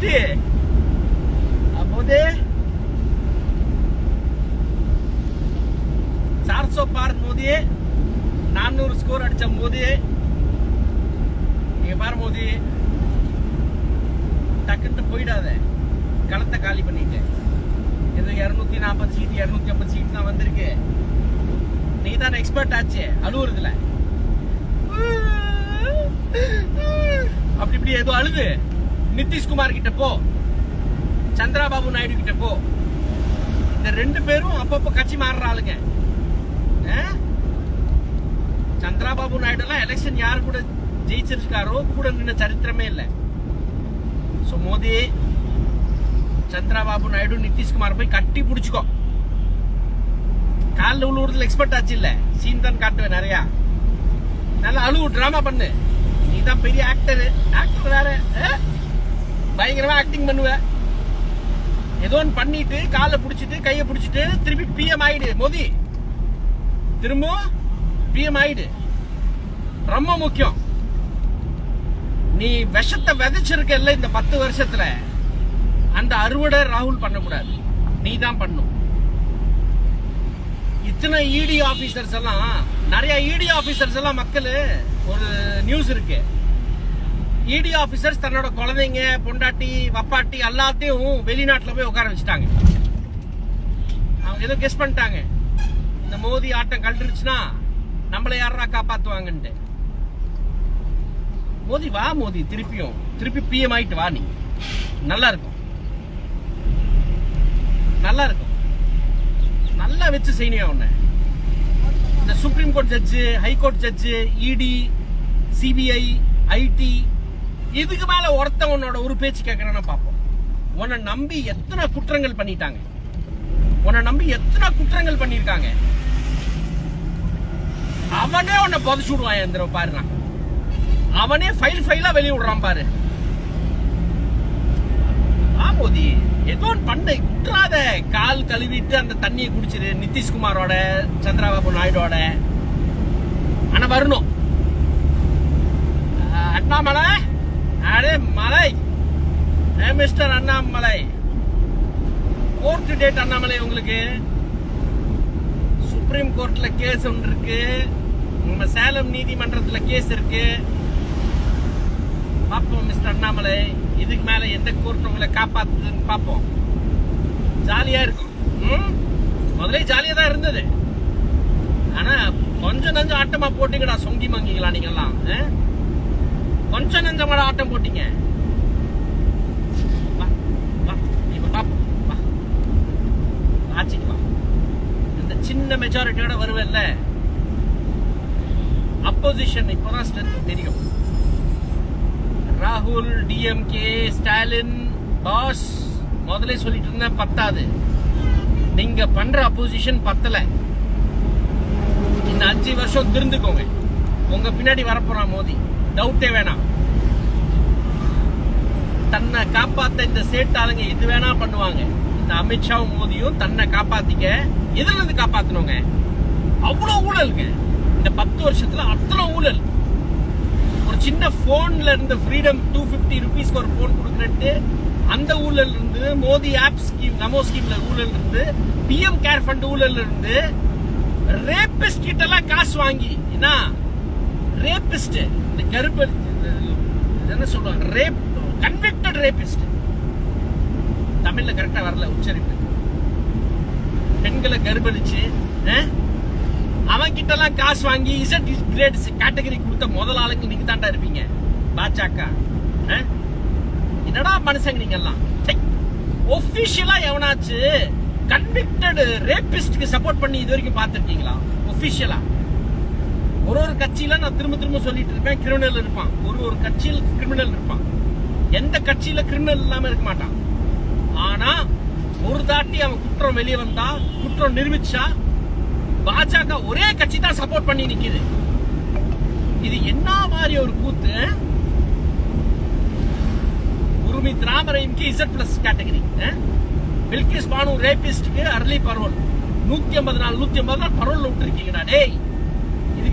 மோதி அ, மோதி பார் மோதி நானூறு ஸ்கோர் அடிச்ச மோதி நீங்க பாரு மோதி டக்குன்ட்டு போயிடாத. களத்தை காலி பண்ணிட்டு இது இருநூத்தி நாற்பது சீட் இருநூத்தி ஐம்பது சீட் தான் வந்திருக்கு. நீ தான் எக்ஸ்பர்ட் ஆச்சு அழுவுறதுல. அப்படி இப்படி ஏதோ அழுது. நிதிஷ்குமார் கிட்ட போ. சந்திராபாபு நாயுடு கிட்ட போ. இந்த ரெண்டு பேரும் அப்பப்போ கட்சி மாறுற ஆளுங்க சந்திராபாபு நாயுடு எல்லாம் எலெக்ஷன் யாரு கூட ஜெயிச்சிருக்காரோ கூட நின்ன சரித்திரமே இல்லை. சோ மோதி சந்திராபாபு நாயுடு நிதிஷ்குமார் போய் கட்டி பிடிச்சிக்கோ. காலில் உழுவுறதுல எக்ஸ்பர்ட் ஆச்சு இல்ல. சீன் தான் காட்டுவேன் நிறையா. நல்லா அழுவு ட்ராமா பண்ணு. நீ தான் பெரிய ஆக்டர் ஆக்டர் வேற. பயங்கரமா ஆக்டிங் பண்ணுவ. ஏதோ ஒன்று பண்ணிட்டு காலை பிடிச்சிட்டு கையை பிடிச்சிட்டு திருப்பி பிஎம் ஆயிடு. மோதி. திரும்ப பிஎம் ஆயிடு. ரொம்ப முக்கியம். நீ விஷத்தை விதைச்சிருக்கல இந்த பத்து வருஷத்துல. அந்த அறுவடை ராகுல் பண்ணக்கூடாது. நீ தான் பண்ணும். இத்தனை இடி ஆபீசர்ஸ் எல்லாம் நிறைய இடி ஆபீசர்ஸ் எல்லாம் மக்கள் ஒரு நியூஸ் இருக்கு. இடி ஆஃபீஸர்ஸ் தன்னோட குழந்தைங்க பொண்டாட்டி வப்பாட்டி எல்லாத்தையும் வெளிநாட்டில் போய் உட்கார வச்சுட்டாங்க. அவங்க ஏதோ கெஸ் பண்ணிட்டாங்க. இந்த மோதி ஆட்டம் கழட்டுருச்சுன்னா நம்மளை யாரா காப்பாத்துவாங்கன்ட்டு. மோதி வா மோதி திருப்பியும். திருப்பி பிஎம் ஆயிட்டு வா நீ. நல்லா இருக்கும் நல்லா இருக்கும் நல்லா வச்சு செய்யணும் உன்னை இந்த supreme court judge high court judge ED CBI IT இதுக்கு மேல ஒருத்தன் உன்னோட ஒரு பேச்சு கேட்கறான்னு பார்ப்போம் உன்னை நம்பி எத்தனை குற்றங்கள் பண்ணிட்டாங்க? உன்னை நம்பி எத்தனை குற்றங்கள் பண்ணிருக்காங்க அவனே உன்னை புதைச்சு விடுவான் எந்திர பாரு நான். அவனே ஃபைல் ஃபைலா வெளிய விடுறான் பாரு. ஆமோதி ஏதோ பண்ண குற்றாத கால் கழுவிட்டு அந்த தண்ணியை குடிச்சிரு நிதிஷ்குமாரோட சந்திரபாபு நாயுடோட. ஆனா வரணும். அண்ணாமலை? அடே மலை. Mister Annamalai. Court date Annamalai உங்களுக்கு? சுப்ரீம் கோர்ட்ல கேஸ் ஒன்று இருக்கு. நம்ம சேலம் நீதிமன்றத்தில் கேஸ் இருக்கு. பார்ப்போம் மிஸ்டர் அண்ணாமலை. இதுக்கு மேல எந்த கோர்ட் உங்களை காப்பாத்துதுன்னு பார்ப்போம். ஜாலியா இருக்கும். ம்? முதல்ல ஜாலியா தான் இருந்தது. ஆனா கொஞ்சம் நஞ்சம் ஆட்டமா போட்டீங்கடா சொங்கி மங்கிங்களா நீங்கெல்லாம் கொஞ்சம் நஞ்சமாட ஆட்டம் போட்டீங்க. ஆட்சிக்கு வா இந்த சின்ன மெஜாரிட்டியோட வருவேல்ல. அப்போசிஷன் இப்பதான் ஸ்ட்ரென்த் தெரியும். ராகுல் டிஎம்கே ஸ்டாலின் பாஸ் முதல்ல சொல்லிட்டு இருந்தேன் பத்தாது. நீங்க பண்ற அப்போசிஷன் பத்தல. இந்த அஞ்சு வருஷம் திருந்துக்கோங்க உங்க பின்னாடி வரப்போறான் மோடி டவுட்டே வேணாம். தன்னை காப்பாத்த இந்த சேட்டாளுங்க எது வேணா பண்ணுவாங்க. இந்த அமித்ஷாவும் மோதியும் தன்னை காப்பாத்திக்க எதுல இருந்து காப்பாத்தணுங்க அவ்வளவு ஊழலுங்க. இந்த பத்து வருஷத்துல அத்தனை ஊழல். ஒரு சின்ன போன்ல இருந்து ஃப்ரீடம் டூ பிப்டி ருபீஸ்க்கு ஒரு போன் கொடுக்குறேன்ட்டு அந்த ஊழல் இருந்து மோடி ஆப் ஸ்கீம் நமோ ஸ்கீம்ல ஊழல் இருந்து பிஎம் கேர் ஃபண்ட் ஊழல் இருந்து ரேபிஸ்ட் கிட்ட எல்லாம் காசு வாங்கி என்ன? ரேபிஸ்ட் இந்த கருப்பு இது என்ன சொல்லுவாங்க? ரேப் கன்விக்டட் ரேபிஸ்ட் தமிழ்ல கரெக்டா வரல உச்சரிப்பு. பெண்களை கருபலிச்சு அவன் கிட்ட எல்லாம் காசு வாங்கி இசட் கிரேட்ஸ் கேட்டகரி கொடுத்த முதல் ஆளுங்க நீங்க தாண்டா இருப்பீங்க. பாஜக என்னடா மனுஷங்க நீங்க எல்லாம் ஒபிஷியலா எவனாச்சு கன்விக்டட் ரேபிஸ்ட்க்கு சப்போர்ட் பண்ணி இது வரைக்கும் பார்த்துருக்கீங்களா? ஒபிஷியலா ஒரு ஒரு கட்சியில நான் திரும்ப திரும்ப சொல்லிட்டு இருப்பேன் கிரிமினல் இருப்பான். ஒரு ஒரு கட்சியில் கிரிமினல் இருப்பான். எந்த கட்சியில கிரிமினல் இல்லாம இருக்க மாட்டான். ஆனா ஒரு தாட்டி அவன் குற்றம் வெளியே வந்தா குற்றம் நிரூபிச்சா பாஜக ஒரே கட்சி தான் சப்போர்ட் பண்ணி நிக்குது. இது என்ன மாதிரி ஒரு கூத்து? உருமி ராமரையும்க்கு Z plus category Bilkis Bano ரேபிஸ்டுக்கு early parole நூத்தி ஐம்பது நாள் நூத்தி ஐம்பது நாள் பரோல் விட்டுருக்கீங்கடா டேய்.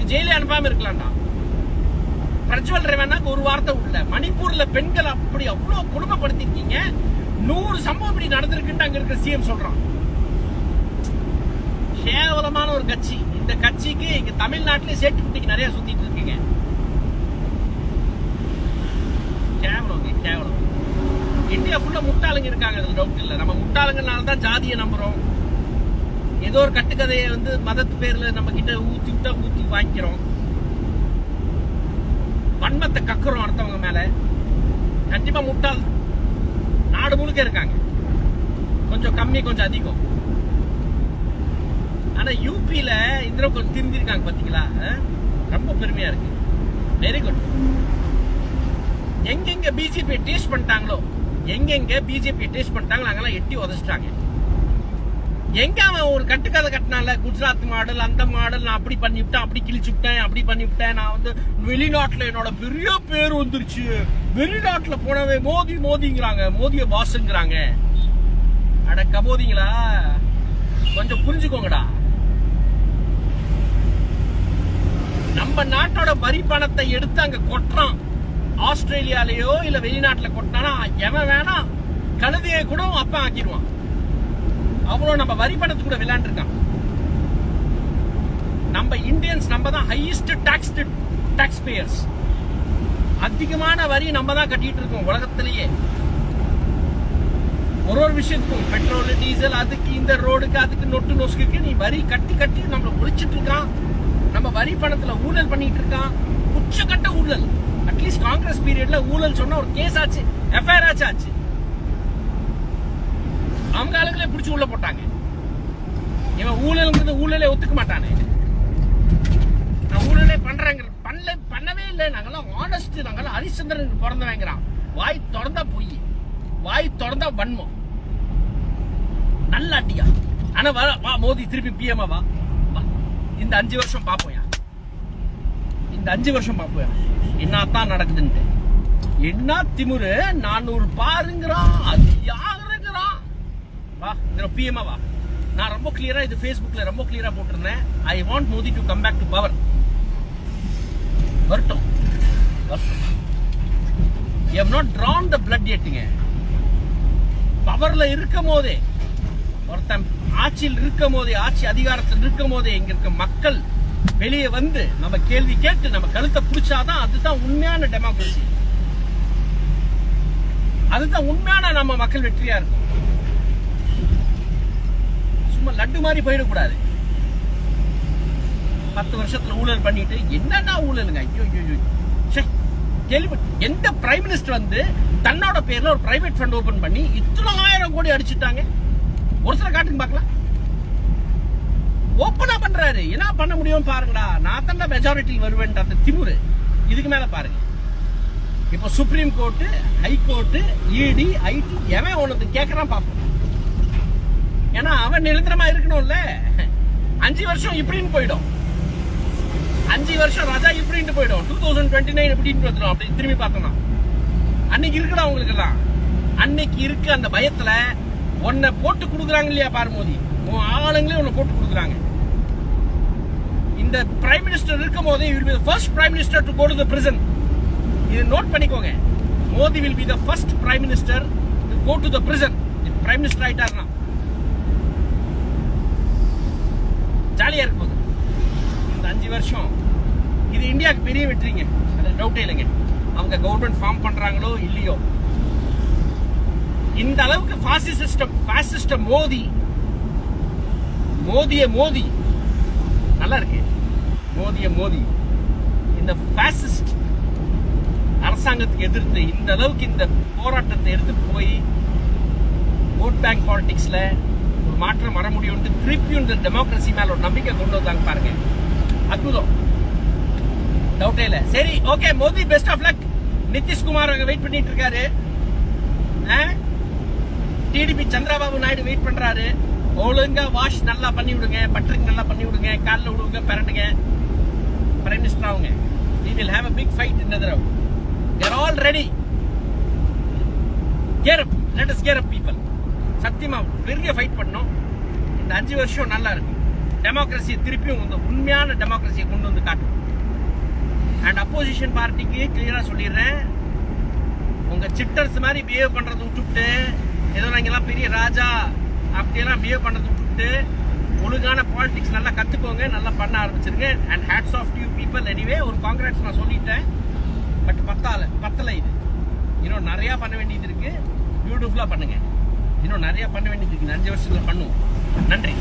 ஜெயிலே அனுப்பாம இருக்கலாம்டா. பிரஜ்வல் ரேவனாக்கு ஒரு வார்த்தை உள்ள. மணிப்பூர்ல பெண்கள் அப்படி அவ்வளவு கொடுமைப்படுத்திருக்கீங்க. நூறு சம்பவம் இப்படி நடந்திருக்குன்னு அங்க இருக்கிற சிஎம் சொல்றான். கேவலமான ஒரு கட்சி. இந்த கட்சிக்கு இங்க தமிழ்நாட்டிலே சேட்டு குட்டிக்கு நிறைய சுத்திட்டு இருக்கீங்க. கேவலம் கேவலம். இந்தியா ஃபுல்லா முட்டாளுங்க இருக்காங்க அதுல டவுட் இல்ல. நம்ம முட்டாளுங்கனால தான் ஜாதியை நம்புறோம். ஏதோ ஒரு கட்டுக்கதையை வந்து மதத்து பேர்ல நம்ம கிட்ட ஊத்தி விட்டா ஊத்தி வாங்கிக்கிறோம். வன்மத்தை கக்குறோம் அடுத்தவங்க மேல. கண்டிப்பா முட்டாள் நாடு முழுக்க இருக்காங்க. கொஞ்சம் கம்மி கொஞ்சம் அதிகம். ஆனா யூபியில இந்த கொஞ்சம் திருந்திருக்காங்க பாத்தீங்களா? ரொம்ப பெருமையா இருக்கு. வெரி குட் எங்கெங்க பிஜேபி டேஸ்ட் பண்ணிட்டாங்களோ எங்கெங்க பிஜேபி டேஸ்ட் பண்ணிட்டாங்களோ அங்கெல்லாம் எட்டி உதச்சிட்டாங்க. எங்க அவன் ஒரு கட்டுக்கதை கட்டினால குஜராத் மாடல் அந்த மாடல் நான் அப்படி பண்ணிவிட்டேன் அப்படி கிழிச்சு விட்டேன் அப்படி பண்ணிவிட்டேன் நான் வந்து வெளிநாட்டுல என்னோட பெரிய பேர் வந்துருச்சு. வெளிநாட்டுல போனவே மோதி மோதிங்கிறாங்க. மோதிய பாஸ்ங்கிறாங்க. அட கபோதிங்களா? கொஞ்சம் புரிஞ்சுக்கோங்கடா. நம்ம நாட்டோட வரி பணத்தை எடுத்து அங்க கொட்டுறான். ஆஸ்திரேலியாலயோ இல்ல வெளிநாட்டுல கொட்டினா எவன் வேணா கழுதையை கூட அவன் அப்பா ஆக்கிடுவான். அவ்வளோ நம்ம வரி பணத்து கூட விளையாண்டுருக்கான். நம்ம இந்தியன்ஸ் நம்ம தான் ஹையஸ்ட் டாக்ஸ் டாக்ஸ் பேயர்ஸ் அதிகமான வரி நம்ம தான் கட்டிட்டு இருக்கோம் உலகத்திலேயே. ஒரு ஒரு விஷயத்துக்கும் பெட்ரோல் டீசல் அதுக்கு இந்த ரோடுக்கு அதுக்கு நொட்டு நொசுக்கு நீ வரி கட்டி கட்டி நம்மளை ஒழிச்சிட்டு இருக்கான் நம்ம வரி பணத்துல ஊழல் பண்ணிட்டு இருக்கான் உச்சக்கட்ட ஊழல். அட்லீஸ்ட் காங்கிரஸ் பீரியட்ல ஊழல் சொன்னா ஒரு கேஸ் ஆச்சு. எஃப்ஐஆர் ஆச்சு ஆச்சு. அவங்க ஆளுங்களே பிடிச்சி உள்ள போட்டாங்க. இவன் ஊழல்ங்கிறது ஊழலே ஒத்துக்க மாட்டானே. நான் ஊழலே பண்றேங்க பண்ணல பண்ணவே இல்லை. நாங்கெல்லாம் ஆனஸ்ட் நாங்கெல்லாம் ஹரிச்சந்திரனுக்கு பிறந்தவங்கிறான் வாய் திறந்தா பொய் வாய் திறந்தா வன்மம். நல்ல அட்டியா ஆனா வா வா மோதி திருப்பி பிஎம் வா. வா. இந்த அஞ்சு வருஷம் பாப்போயா இந்த அஞ்சு வருஷம் பாப்போயா என்னத்தான் நடக்குதுன்ட்டு. என்ன திமுரு? நானூறு பாருங்கிறான். அது யார்? பிஎம்ஏவா நான் ரொம்ப கிளியரா இது ஃபேஸ்புக்ல ரொம்ப கிளியரா போட்டிருந்தேன். I want Modi to come back to power வரட்டும். வரட்டும். You not drawn the blood எட்டுங்க பவர்ல இருக்கும் போதே ஒருத்தன் ஆட்சியில் இருக்கும் போதே ஆட்சி அதிகாரத்தில் இருக்கும் போதே இங்க இருக்க மக்கள் வெளியே வந்து நம்ம கேள்வி கேட்டு நம்ம கழுத்தை பிடிச்சாதான் அதுதான் உண்மையான டெமோக்ரஸி அதுதான் உண்மையான நம்ம மக்கள் வெற்றியா இருக்கும். சும்மா லட்டு மாதிரி போயிடக்கூடாது. பத்து வருஷத்துல ஊழல் பண்ணிட்டு என்னென்ன ஊழலுங்க? ஐயோ ஐயோ கேள்வி எந்த பிரைம் மினிஸ்டர் வந்து தன்னோட பேர்ல ஒரு பிரைவேட் ஃபண்ட் ஓபன் பண்ணி இத்தனை ஆயிரம் கோடி அடிச்சுட்டாங்க? ஒரு சில காட்டுங்க பார்க்கலாம். ஓப்பனா பண்றாரு. என்ன பண்ண முடியும் பாருங்கடா. நான் தான் மெஜாரிட்டியில் வருவேன் அந்த திமுரு. இதுக்கு மேல பாருங்க. இப்போ supreme court high court ED IT எவன் உனக்கு கேட்கறான் பார்ப்போம் ஏன்னா அவன் நிரந்தரமா இருக்கணும்ல. அஞ்சு வருஷம் இப்படின்னு போயிடும். அஞ்சு வருஷம் ராஜா இப்படின்னு போயிடும். டூ தௌசண்ட் டுவெண்ட்டி நைன் இப்படின்னு வந்துடும் அப்படி திரும்பி பார்த்தோம்னா அன்னைக்கு இருக்குடா உங்களுக்கு எல்லாம் அன்னைக்கு இருக்கு அந்த பயத்துல உன்னை போட்டு கொடுக்குறாங்க இல்லையா பாரு மோதி. உன் ஆளுங்களே உன்னை போட்டு கொடுக்குறாங்க. இந்த பிரைம் மினிஸ்டர் இருக்கும் போதே will be first prime minister to go to the prison இது நோட் பண்ணிக்கோங்க. Modi will be the first prime minister to go to the prison prime minister ஆயிட்டாருனா ஜாலியாக இருக்கும் போது. இந்த அஞ்சு வருஷம் இது இந்தியாவுக்கு பெரிய வெற்றிங்க. அது டவுட்டே இல்லைங்க. அவங்க கவர்மெண்ட் ஃபார்ம் பண்ணுறாங்களோ இல்லையோ. இந்த அளவுக்கு ஃபாசிஸ்ட் சிஸ்டம் ஃபாசிஸ்ட மோதி மோதிய மோதி நல்லா இருக்கு. மோதிய மோதி. இந்த ஃபாசிஸ்ட் அரசாங்கத்துக்கு எதிர்த்து இந்த அளவுக்கு இந்த போராட்டத்தை எடுத்துட்டு போய் ஓட் பேங்க் பாலிடிக்ஸ்ல ஒரு மாற்றம் ட்ரிபியூன் இந்த டெமோக்ரஸி மேல ஒரு நம்பிக்கை கொண்டு வந்தாங்க பாருங்க. அற்புதம். டவுட்டே இல்ல. சரி okay Modi best of luck Nitishkumar அங்க வெயிட் பண்ணிட்டு இருக்காரு. டிடிபி சந்திரபாபு நாயுடு வெயிட் பண்றாரு. ஒழுங்கா வாஷ் நல்லா பண்ணி விடுங்க பட்டரிங் நல்லா பண்ணி விடுங்க காலில் விடுங்க பிறண்டுங்க பிரைம் மினிஸ்டர் ஆகுங்க we have have a big fight in the they're all ready gear up let us gear up people சத்தியமா பெரிய ஃபைட் பண்ணோம். இந்த அஞ்சு வருஷம் நல்லா இருக்கும். டெமோக்ரஸியை திருப்பியும் இந்த உண்மையான டெமோக்ரஸியை கொண்டு வந்து காட்டும். அண்ட் அப்போசிஷன் பார்ட்டிக்கு கிளியராக சொல்லிடுறேன். உங்கள் சிட்டர்ஸ் மாதிரி பிஹேவ் பண்ணுறது விட்டுவிட்டு ஏதோ நாங்கள்லாம் பெரிய ராஜா அப்படியெல்லாம் பிஹேவ் பண்ணுறது விட்டுவிட்டு ஒழுங்கான பாலிடிக்ஸ் நல்லா கற்றுக்கோங்க நல்லா பண்ண ஆரம்பிச்சிருங்க. And hats off you people anyway ஒரு காங்கிரஸ் நான் சொல்லிட்டேன். பட் பத்தால பத்தலை இது. இன்னும் நிறையா பண்ண வேண்டியது இருக்குது பியூட்டிஃபுல்லாக பண்ணுங்க. இன்னும் நிறையா பண்ண வேண்டியது இருக்குது அஞ்சு வருஷத்தில் பண்ணுவோம். நன்றி.